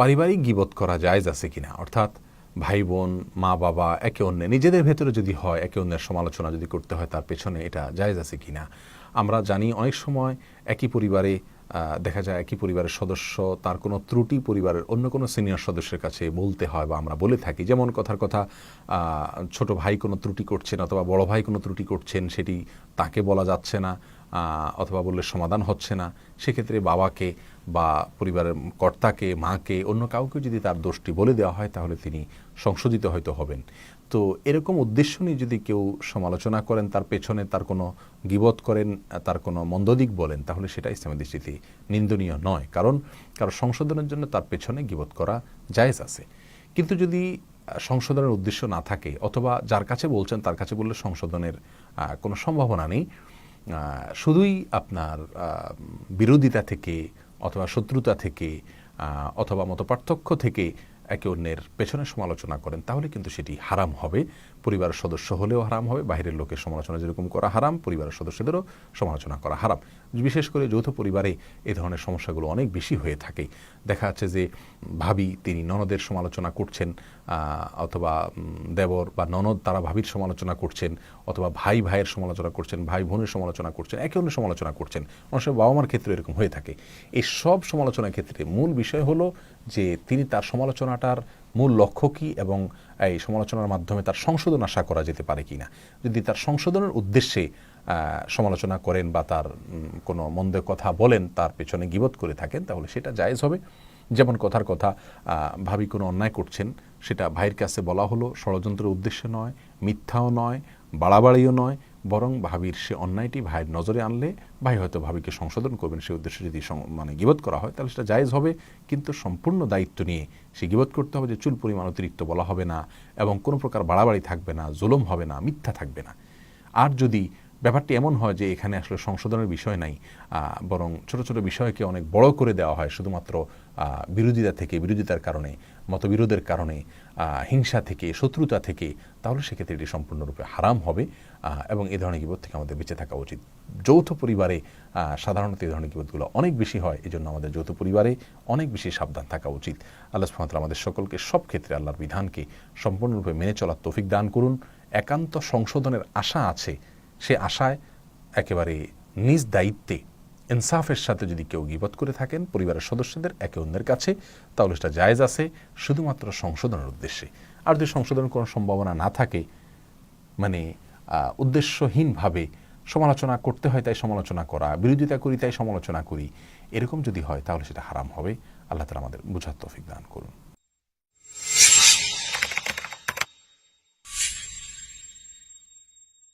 পারিবারিক গিবত করা জায়েজ আছে কিনা? অর্থাৎ ভাই বোন, মা বাবা, একে অন্যের, নিজেদের ভেতরে যদি হয়, একে অন্যের সমালোচনা যদি করতে হয়, তার পেছনে এটা জায়জ আছে কিনা? আমরা জানি অনেক সময় একই পরিবারে দেখা যায় একই পরিবারের সদস্য, তার কোনো ত্রুটি পরিবারের অন্য কোনো সিনিয়র সদস্যের কাছে বলতে হয় বা আমরা বলে থাকি। যেমন কথার কথা ছোট ভাই কোনো ত্রুটি করছেন অথবা বড় ভাই কোনো ত্রুটি করছেন, সেটি তাকে বলা যাচ্ছে না অথবা বললে সমাধান হচ্ছে না। সেক্ষেত্রে বাবাকে বা পরিবারের কর্তাকে, মাকে, অন্য কাউকে যদি তার দোষটি বলে দেওয়া হয়, তাহলে তিনি সংশোধিত হয়তো হবেন। তো এরকম উদ্দেশ্য নিয়ে যদি কেউ সমালোচনা করেন, তার পেছনে তার কোনো গিবত করেন, তার কোনো মন্দদিক বলেন, তাহলে সেটা ইসলামের দৃষ্টিতে নিন্দনীয় নয়। কারণ কারও সংশোধনের জন্য তার পেছনে গিবত করা জায়েজ আছে। কিন্তু যদি সংশোধনের উদ্দেশ্য না থাকে, অথবা যার কাছে বলছেন, তার কাছে বললে সংশোধনের কোনো সম্ভাবনা নেই শুধুই আপনার বিরোধিতা থেকে অথবা শত্রুতা থেকে অথবা মতপার্থক্য থেকে একে অন্যের পেছনে সমালোচনা করেন, তাহলে কিন্তু সেটি হারাম হবে। পরিবারের সদস্য হলেও হারাম হবে বাইরের লোকের সমালোচনা যেরকম করা হারাম, পরিবারের সদস্যদেরও সমালোচনা করা হারাম। বিশেষ করে যৌথ পরিবারে এ ধরনের সমস্যাগুলো অনেক বেশি হয়ে থাকে। দেখা যাচ্ছে যে ভাবি, তিনি ননদের সমালোচনা করছেন অথবা দেবর বা ননদ, তারা ভাবির সমালোচনা করছেন, অথবা ভাই, ভাইয়ের সমালোচনা করছেন, ভাই বোনের সমালোচনা করছেন, একে অন্যের সমালোচনা করছেন। অনেক সময় বাবা মার ক্ষেত্রে এরকম হয়ে থাকে। এই সব সমালোচনার ক্ষেত্রে মূল বিষয় হলো যে, তিনি তার সমালোচনাটার মূল লক্ষ্য কী এবং এই সমালোচনার মাধ্যমে তার সংশোধন আশা করা যেতে পারে কি না যদি তার সংশোধনের উদ্দেশ্যে সমালোচনা করেন বা তার কোনো মন্দ কথা বলেন, তার পেছনে গিবত করে থাকেন, তাহলে সেটা জায়েজ হবে। যেমন কথার কথা ভাবি কোনো অন্যায় করছেন, সেটা ভাইয়ের কাছে বলা হলো, ষড়যন্ত্রের উদ্দেশ্যে নয়, মিথ্যাও নয়, বাড়াবাড়িও নয় বরং ভাবির সে অন্যায়টি ভাইয়ের নজরে আনলে ভাই হয়তো ভাবিকে সংশোধন করবেন, সে উদ্দেশ্যে যদি মানে গিবত করা হয়, তাহলে সেটা জায়েজ হবে। কিন্তু সম্পূর্ণ দায়িত্ব নিয়ে সে গিবত করতে হবে যে চুল পরিমাণ অতিরিক্ত বলা হবে না এবং কোনো প্রকার বাড়াবাড়ি থাকবে না, জুলুম হবে না, মিথ্যা থাকবে না। আর যদি ব্যাপারটি এমন হয় যে এখানে আসলে সংশোধনের বিষয় নাই বরং ছোট ছোট বিষয়কে অনেক বড় করে দেওয়া হয়, শুধুমাত্র বিরোধিতা থেকে, বিরোধিতার কারণে, মতবিরোধের কারণে হিংসা থেকে, শত্রুতা থেকে, তাহলে সেক্ষেত্রে এটি সম্পূর্ণরূপে হারাম হবে। এবং এই ধরনের গিবত থেকে আমাদের বেঁচে থাকা উচিত। যৌথ পরিবারে সাধারণত এই ধরনের গিবতগুলো অনেক বেশি হয় এই জন্য আমাদের যৌথ পরিবারে অনেক বেশি সাবধান থাকা উচিত। আল্লাহ সুবহানাহু আমাদের সকলকে সব ক্ষেত্রে আল্লাহর বিধানকে সম্পূর্ণরূপে মেনে চলার তৌফিক দান করুন। একান্ত সংশোধনের আশা আছে, সে আশায় একেবারে নিজ দায়িত্বে ইনসাফের সাথে যদি কেউ গিবত করে থাকেন, পরিবারের সদস্যদের একে অন্যের কাছে, তাহলে সেটা জায়েজ আছে শুধুমাত্র সংশোধনের উদ্দেশ্যে। আর যদি সংশোধনের কোনো সম্ভাবনা না থাকে মানে উদ্দেশ্যহীনভাবে সমালোচনা করতে হয় তাই সমালোচনা করা, বিরোধিতা করি তাই সমালোচনা করি, এরকম যদি হয় তাহলে সেটা হারাম হবে। আল্লাহ তালা আমাদের বুঝার তৌফিক দান করুন।